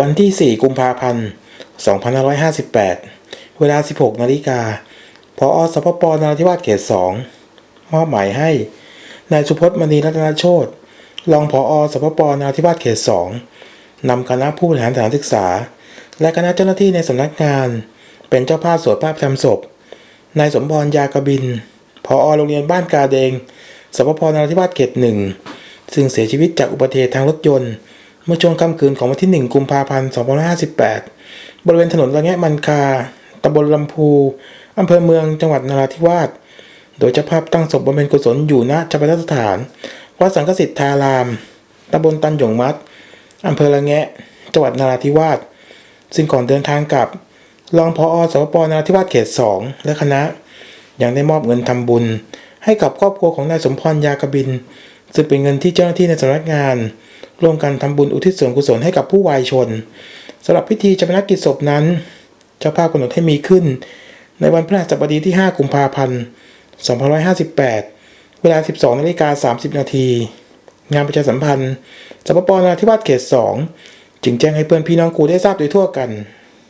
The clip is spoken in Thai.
วันที่ 4 กุมภาพันธ์ 2558 เวลา 16 นาฬิกาพอสพปนราธิวาสเขต 2 มอบหมายให้ นายสุพจน์มณีรัตนโชตรองผอสพปนราธิวาสเขต 2 นำคณะผู้บริหารสถานศึกษา และคณะเจ้าหน้าที่ในสำนักงาน เป็นเจ้าภาพสวดพระอภิธรรมศพ นายสมพรยากบินพอโรงเรียนบ้านกาเดงสพปนราธิวาสเขตหนึ่งซึ่งเสียชีวิตจากอุบัติเหตุทางรถยนต์ เมื่อช่วงค่ำคืนของวันที่ 1 กุมภาพันธ์ 2558 บริเวณถนนระแงะมันคาตำบลลำพูอำเภอเมืองจังหวัดนราธิวาส โดยเจ้าภาพตั้งศพบำเพ็ญกุศลอยู่ณชาปนสถาน วัดสังกสิทธารามตำบลตันหยงมัดอำเภอระแงะ จังหวัดนราธิวาส ซึ่งก่อนเดินทางกลับ รองพอสพปนราธิวาสเขต 2 และคณะ ยังได้มอบเงินทำบุญ ให้กับครอบครัวของนายสมพรยากบิน ซึ่งเป็นเงินที่เจ้าหน้าที่ในสำนักงาน ร่วมกันทำบุญอุทิศส่วนกุศลให้กับผู้วายชนสำหรับพิธีชำระกิจศพนั้น เจ้าภาพกำหนดให้มีขึ้น ในวันพฤหัสบดีที่ 5 กุมภาพันธ์ 2558 เวลา 12นาฬิกา30 นาที งานประชาสัมพันธ์สปปนาธิวาสเขต 2 จึงแจ้งให้เพื่อนพี่น้องครูได้ทราบโดยทั่วกัน